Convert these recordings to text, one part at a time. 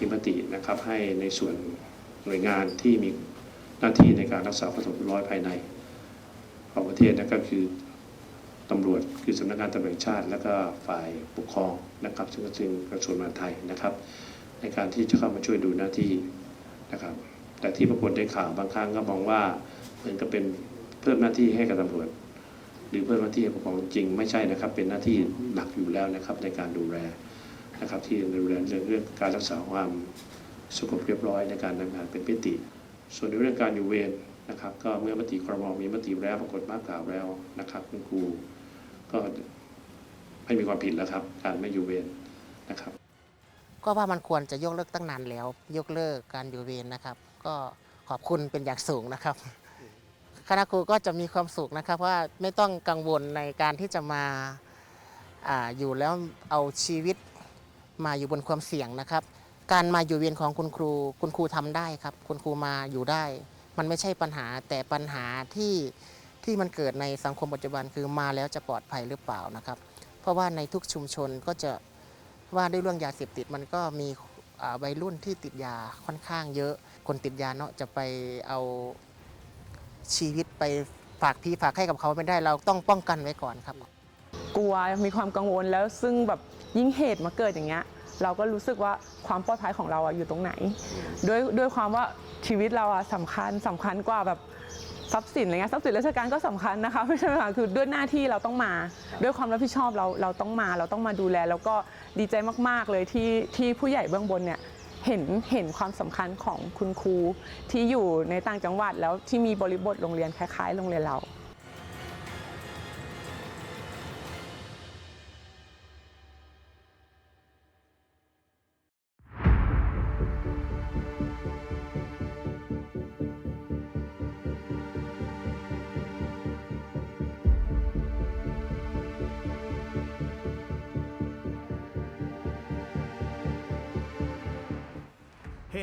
มีมตินะครับให้ในส่วนหน่วยงานที่มีหน้าที่ในการรักษาความสงบเรียบร้อยภายใน ของประเทศนั่นก็คือตำรวจคือสำนักงานตำรวจชาติ และก็ฝ่ายปกครองนะครับ ซึ่งก็คือกระทรวงมหาดไทยนะครับ ในการที่จะเข้ามาช่วยดูหน้าที่นะครับ แต่ที่ปรากฏในข่าวบางครั้งก็มองว่าเหมือนกับเป็นเพิ่มหน้าที่ให้กับตำรวจ หรือเพิ่มหน้าที่ให้ปกครองจริงไม่ใช่นะครับ เป็นหน้าที่หนักอยู่แล้วนะครับในการดูแล นะครับที่ดูแลเรื่องเรื่องการรักษาความสงบเรียบร้อยในการทำงานเป็นพิติ ส่วนในเรื่องการอยู่เวรนะครับก็เมื่อมติครมมีมติแล้วปรากฏมากกล่าวแล้วนะครับคุณครูก็ไม่มีความผิดแล้วครับ การไม่อยู่เวรนะครับ ก็ว่ามันควรจะยกเลิกตั้งนานแล้ว ยกเลิกการอยู่เวรนะครับ ก็ขอบคุณเป็นอย่างสูงนะครับคณะครูก็จะมีความสุขนะครับว่าไม่ต้องกังวลในการที่จะมาอาอยู่แล้วเอาชีวิต มาอยู่บนความเสี่ยงนะครับ การมาอยู่เวรของคุณครู คุณครูทำได้ครับ คุณครูมาอยู่ได้ มันไม่ใช่ปัญหาแต่ปัญหาที่ที่มันเกิดในสังคมปัจจุบันคือมาแล้วจะปลอดภัยหรือเปล่านะครับ เพราะว่าในทุกชุมชนก็จะว่าด้วยเรื่องยาเสพติดมันก็มีวัยรุ่นที่ติดยาค่อนข้างเยอะ คนติดยาเนาะจะไปเอาชีวิตไปฝากพี่ฝากให้กับเขาไม่ได้เราต้องป้องกันไว้ก่อนครับ กลัวมีความกังวลแล้วซึ่งแบบ ยิ่งเหตุมาเกิดอย่างเงี้ยเราก็รู้สึกว่าความปลอดภัยของเราอะอยู่ตรงไหน ด้วยด้วยความว่าชีวิตเราอะสำคัญสำคัญกว่าแบบทรัพย์สินอะไรเงี้ยทรัพย์สินราชการก็สำคัญนะคะไม่ใช่ไหมคะคือด้วยหน้าที่เราต้องมา ด้วยความรับผิดชอบเราเราต้องมา เราต้องมาดูแล แล้วก็ดีใจมาก ๆ เลยที่ที่ผู้ใหญ่เบื้องบนเนี่ยเห็นเห็นความสำคัญของคุณครูที่อยู่ในต่างจังหวัดแล้วที่มีบริบทโรงเรียนคล้าย ๆ โรงเรียนเรา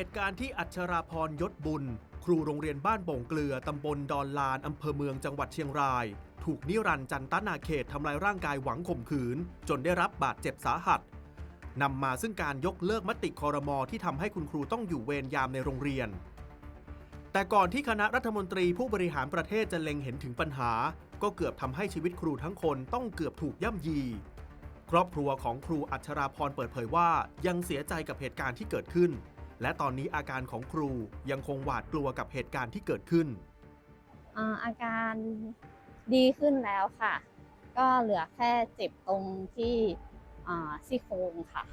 ตุการณ์ที่อัชราพรยศบุญ ครูโรงเรียนบ้านโป่งเกลือตำบลดอนลานอำเภอเมืองจังหวัดเชียงราย ถูกนิรันดจันตนาเขตทำลายร่างกายหวังข่มขืน จนได้รับบาดเจ็บสาหัสนำมาซึ่งการยกเลิกมติคอรมอที่ทำให้คุณครูต้องอยู่เวรยามในโรงเรียน แต่ก่อนที่คณะรัฐมนตรีผู้บริหารประเทศจะเล็งเห็นถึงปัญหา ก็เกือบทำให้ชีวิตครูทั้งคนต้องเกือบถูกย่ำยี ครอบครัวของครูอัชราพรเปิดเผยว่ายังเสียใจกับเหตุการณ์ที่เกิดขึ้น และตอนนี้อาการของครูยังคงหวาดกลัวกับเหตุการณ์ที่เกิดขึ้น อ่าอาการดีขึ้นแล้วค่ะ ก็เหลือแค่เจ็บตรงที่อ่าซี่โครงค่ะ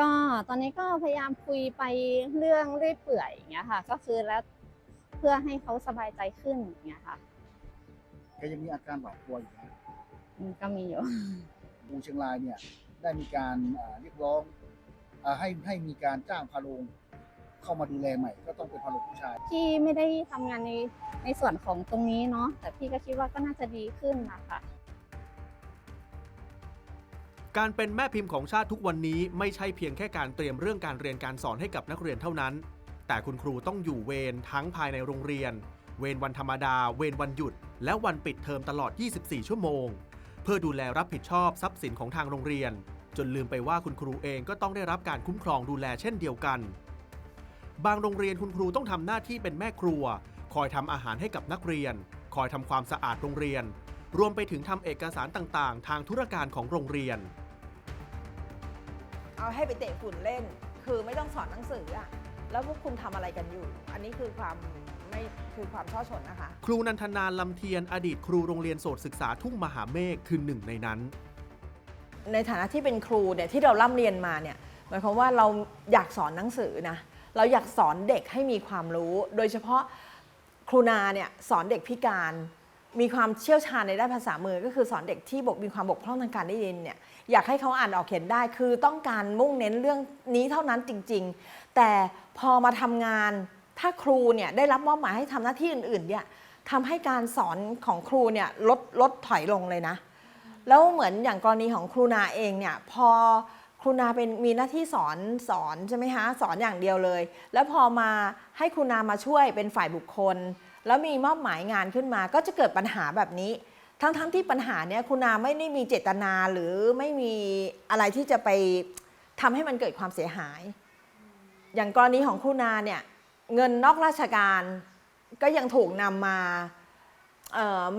ก็ตอนนี้ก็พยายามคุยไปเรื่องเรื่อยเปื่อยอย่างเงี้ยค่ะ ก็คือแล้วเพื่อให้เขาสบายใจขึ้นอย่างเงี้ยค่ะก็ยังมีอาการหวาดกลัวอยู่นะอืมก็มีอยู่ครูเชียงรายเนี่ยได้มีการอ่าเรียกร้องอา ให้ให้มีการจ้างพาโรงเข้ามาดูแลใหม่ ก็ต้องเป็นพาโรงผู้ชาย พี่ไม่ได้ทำงานในในส่วนของตรงนี้เนาะแต่พี่ก็คิดว่าก็น่าจะดีขึ้นนะคะการเป็นแม่พิมพ์ของชาติทุกวันนี้ไม่ใช่เพียงแค่การเตรียมเรื่องการเรียนการสอนให้กับนักเรียนเท่านั้น แต่คุณครูต้องอยู่เวรทั้งภายในโรงเรียน เวรวันธรรมดา เวรวันหยุด และวันปิดเทอมตลอด 24 ชั่วโมง เพื่อดูแลรับผิดชอบทรัพย์สินของทางโรงเรียน จนลืมไปว่าคุณครูเองก็ต้องได้รับการคุ้มครองดูแลเช่นเดียวกัน บางโรงเรียนคุณครูต้องทำหน้าที่เป็นแม่ครัว คอยทำอาหารให้กับนักเรียน คอยทำความสะอาดโรงเรียน รวมไปถึงทำเอกสารต่างๆ ทางธุรการของโรงเรียน เอาให้ไปเตะฝุ่นเล่น คือไม่ต้องสอนหนังสืออะแล้วพวกคุณทำอะไรกันอยู่ อันนี้คือความไม่คือความช่อชนนะคะ ครูนันทนาลำเทียนอดีตครูโรงเรียนโสตศึกษาทุ่งมหาเมฆคือหนึ่งในนั้น ในฐานะที่เป็นครูเนี่ยที่เราร่ำเรียนมาเนี่ยหมายความว่าเราอยากสอนหนังสือนะเราอยากสอนเด็กให้มีความรู้ โดยเฉพาะครูนาเนี่ยสอนเด็กพิการ มีความเชี่ยวชาญในด้านภาษามือ ก็คือสอนเด็กที่บกมีความบกพร่องทางการได้ยินเนี่ยอยากให้เขาอ่านออกเขียนได้ คือต้องการมุ่งเน้นเรื่องนี้เท่านั้นจริง ๆ แต่พอมาทำงานถ้าครูเนี่ยได้รับมอบหมายให้ทำหน้าที่อื่นๆเนี่ยทำให้การสอนของครูเนี่ยลดลดถอยลงเลยนะ แล้วเหมือนอย่างกรณีของครูนาเองเนี่ยพอครูนาเป็นมีหน้าที่สอนสอนใช่ไหมคะสอนอย่างเดียวเลย แล้วพอมาให้ครูนามาช่วยเป็นฝ่ายบุคคล แล้วมีมอบหมายงานขึ้นมา ก็จะเกิดปัญหาแบบนี้ ทั้งๆทที่ปัญหาเนี้ยครูนาไม่ได้มีเจตนาหรือไม่มีอะไรที่จะไปทำให้มันเกิดความเสียหาย อย่างกรณีของครูนาเนี่ยเงินนอกราชการก็ยังถูกนำมา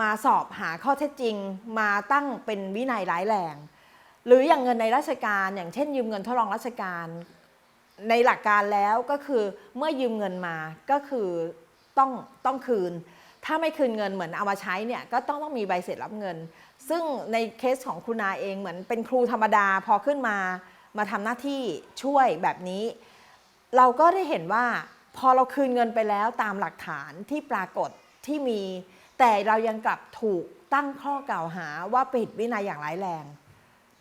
มาสอบหาข้อเท็จจริง มาตั้งเป็นวินัยร้ายแรง หรืออย่างเงินในราชการ อย่างเช่น ยืมเงินทดลองราชการ ในหลักการแล้วก็คือเมื่อยืมเงินมาก็คือต้องต้องคืน ถ้าไม่คืนเงินเหมือนเอามาใช้เนี่ยก็ต้องต้องมีใบเสร็จรับเงิน ซึ่งในเคสของครูนาเองเหมือนเป็นครูธรรมดาพอขึ้นมา มาทำหน้าที่ช่วยแบบนี้ เราก็ได้เห็นว่าพอเราคืนเงินไปแล้วตามหลักฐานที่ปรากฏที่มี แต่เรายังกลับถูกตั้งข้อกล่าวหาว่าผิดวินัยอย่างร้ายแรง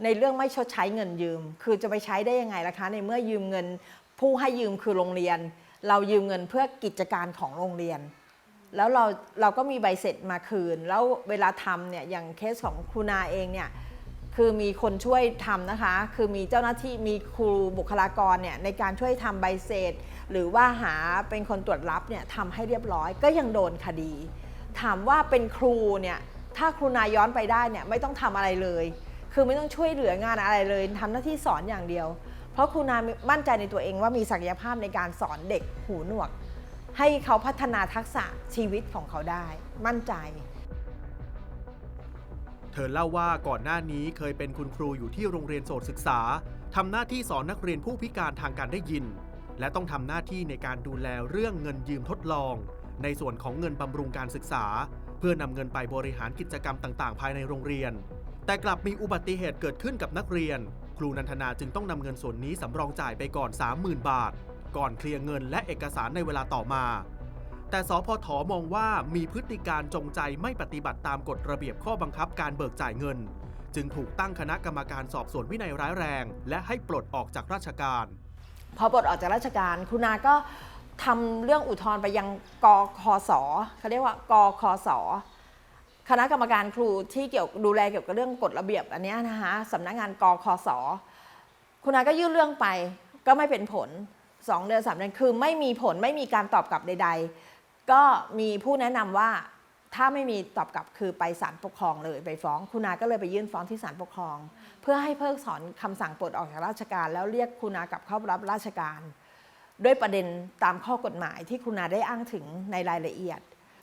ในเรื่องไม่ชดใช้เงินยืม คือจะไปใช้ได้ยังไงล่ะคะ ในเมื่อยืมเงินผู้ให้ยืมคือโรงเรียน เรายืมเงินเพื่อกิจการของโรงเรียน แล้วเราเราก็มีใบเสร็จมาคืน แล้วเวลาทำเนี่ยอย่างเคสของครูนาเองเนี่ยคือมีคนช่วยทำนะคะ คือมีเจ้าหน้าที่มีครูบุคลากรเนี่ยในการช่วยทำใบเสร็จ หรือว่าหาเป็นคนตรวจรับเนี่ยทำให้เรียบร้อยก็ยังโดนคดี ถามว่าเป็นครูเนี่ยถ้าครูนาย้อนไปได้เนี่ยไม่ต้องทำอะไรเลย คือไม่ต้องช่วยเหลืองานอะไรเลยทำหน้าที่สอนอย่างเดียว เพราะครูนามั่นใจในตัวเองว่ามีศักยภาพในการสอนเด็กหูหนวก ให้เขาพัฒนาทักษะชีวิตของเขาได้ มั่นใจ เธอเล่าว่าก่อนหน้านี้เคยเป็นคุณครูอยู่ที่โรงเรียนโสตศึกษาทำหน้าที่สอนนักเรียนผู้พิการทางการได้ยิน และต้องทำหน้าที่ในการดูแลเรื่องเงินยืมทดลอง ในส่วนของเงินบำรุงการศึกษา เพื่อนำเงินไปบริหารกิจกรรมต่าง ๆ ภายในโรงเรียน แต่กลับมีอุบัติเหตุเกิดขึ้นกับนักเรียน ครูนันทนาจึงต้องนำเงินส่วนนี้สำรองจ่ายไปก่อน 30,000 บาท ก่อนเคลียร์เงินและเอกสารในเวลาต่อมา แต่สพทมองว่ามีพฤติการจงใจไม่ปฏิบัติตามกฎระเบียบข้อบังคับการเบิกจ่ายเงิน จึงถูกตั้งคณะกรรมการสอบสวนวินัยร้ายแรง และให้ปลดออกจากราชการ พอปลดออกจากราชการครูนาก็ ทำเรื่องอุทธรณ์ไปยังกคสเขาเรียกว่ากคสคณะกรรมการครูที่เกี่ยวดูแลเกี่ยวกับเรื่องกฎระเบียบอันนี้นะคะสำนักงานกคสคุณนาก็ยื่นเรื่องไปก็ไม่เป็นผล2เดือนสามเดือนคือไม่มีผลไม่มีการตอบกลับใด ๆ ก็มีผู้แนะนำว่าถ้าไม่มีตอบกลับคือไปศาลปกครองเลยไปฟ้อง คุณนาก็เลยไปยื่นฟ้องที่ศาลปกครอง เพื่อให้เพิกถอนคำสั่งปลดออกจากราชการ แล้วเรียกคุณนากลับเข้ารับราชการ ด้วยประเด็นตามข้อกฎหมายที่คุณนาได้อ้างถึงในรายละเอียด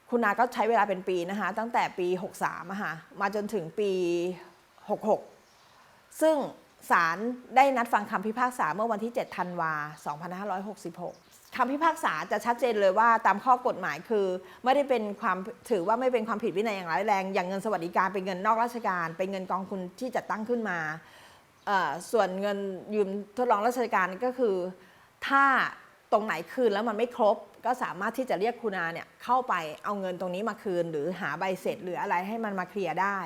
คุณนาก็ใช้เวลาเป็นปีนะคะตั้งแต่ปี 63ะคะมาจนถึงปี 66 ซึ่งศาลได้นัดฟังคำพิพากษาเมื่อวันที่ 7 ธันวา 2566 คำพิพากษาจะชัดเจนเลยว่าตามข้อกฎหมายคือ ไม่ได้เป็นความถือว่าไม่เป็นความผิดวินัยอย่างร้ายแรง อย่างเงินสวัสดิการเป็นเงินนอกราชการ เป็นเงินกองทุนที่จัดตั้งขึ้นมา ส่วนเงินยืมทดลองราชการก็คือ ถ้า รงไหนคืนแล้วมันไม่ครบ ก็สามารถที่จะเรียกคุณอาเนี่ยเข้าไปเอาเงินตรงนี้มาคืน หรือหาใบเสร็จหรืออะไรให้มันมาเคลียร์ได้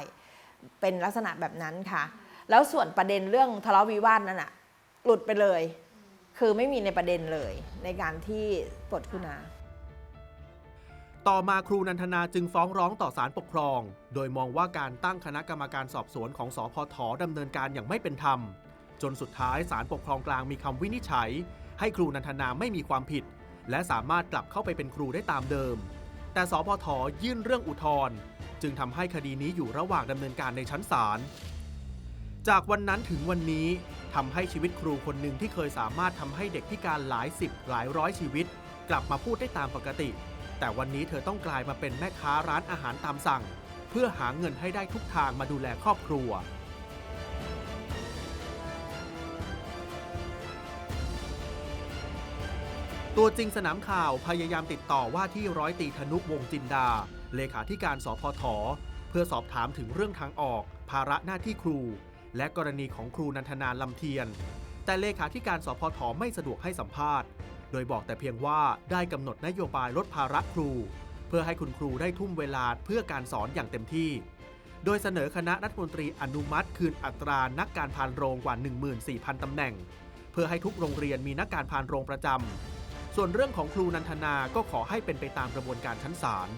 เป็นลักษณะแบบนั้นค่ะ แล้วส่วนประเด็นเรื่องทะเลาะวิวาทนั้นอะหลุดไปเลย คือไม่มีในประเด็นเลย ในการที่ปลดคุณอาต่อมาครูนันทนาจึงฟ้องร้องต่อศาลปกครอง โดยมองว่าการตั้งคณะกรรมการสอบสวนของสพทดำเนินการอย่างไม่เป็นธรรม จนสุดท้ายศาลปกครองกลางมีคำวินิจฉัย ให้ครูนันทนาไม่มีความผิด และสามารถกลับเข้าไปเป็นครูได้ตามเดิม แต่สพทยื่นเรื่องอุทธรณ์จึงทำให้คดีนี้อยู่ระหว่างดำเนินการในชั้นศาลจากวันนั้นถึงวันนี้ทำให้ชีวิตครูคนหนึ่งที่เคยสามารถทำให้เด็กพิการหลายสิบหลายร้อยชีวิต กลับมาพูดได้ตามปกติ แต่วันนี้เธอต้องกลายมาเป็นแม่ค้าร้านอาหารตามสั่ง เพื่อหาเงินให้ได้ทุกทางมาดูแลครอบครัว ตัวจริงสนามข่าวพยายามติดต่อว่าที่ร้อยตีธนุวงจินดา เลขาธิการสพท เพื่อสอบถามถึงเรื่องทางออก ภาระหน้าที่ครู และกรณีของครูนันทนาลำเทียน แต่เลขาธิการสพทไม่สะดวกให้สัมภาษณ์ โดยบอกแต่เพียงว่าได้กำหนดนโยบายลดภาระครู เพื่อให้คุณครูได้ทุ่มเวลาเพื่อการสอนอย่างเต็มที่ โดยเสนอคณะรัฐมนตรีอนุมัติ คืนอัตรานักการพานโรงกว่า 14,000ตำแหน่ง เพื่อให้ทุกโรงเรียนมีนักการพานโรงประจำ ส่วนเรื่องของครูนันทนาก็ขอให้เป็นไปตามกระบวนการชั้นศาล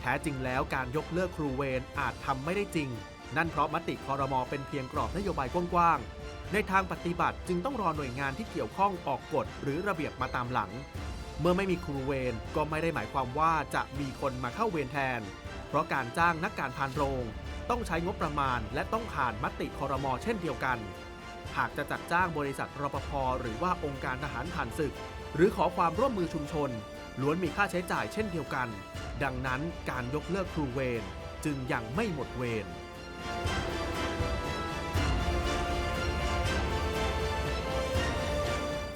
แท้จริงแล้วการยกเลิกครูเวรอาจทำไม่ได้จริง นั่นเพราะมติคอรมอเป็นเพียงกรอบนโยบายกว้างๆ ในทางปฏิบัติจึงต้องรอหน่วยงานที่เกี่ยวข้องออกกฎหรือระเบียบมาตามหลัง เมื่อไม่มีครูเวรก็ไม่ได้หมายความว่าจะมีคนมาเข้าเวรแทน เพราะการจ้างนักการพานโรง ต้องใช้งบประมาณและต้องผ่านมติคอรมอเช่นเดียวกัน หากจะจัดจ้างบริษัทรปภหรือว่าองค์การทหารผ่านศึก หรือขอความร่วมมือชุมชน ล้วนมีค่าใช้จ่ายเช่นเดียวกัน ดังนั้นการยกเลิกครูเวรจึงยังไม่หมดเวร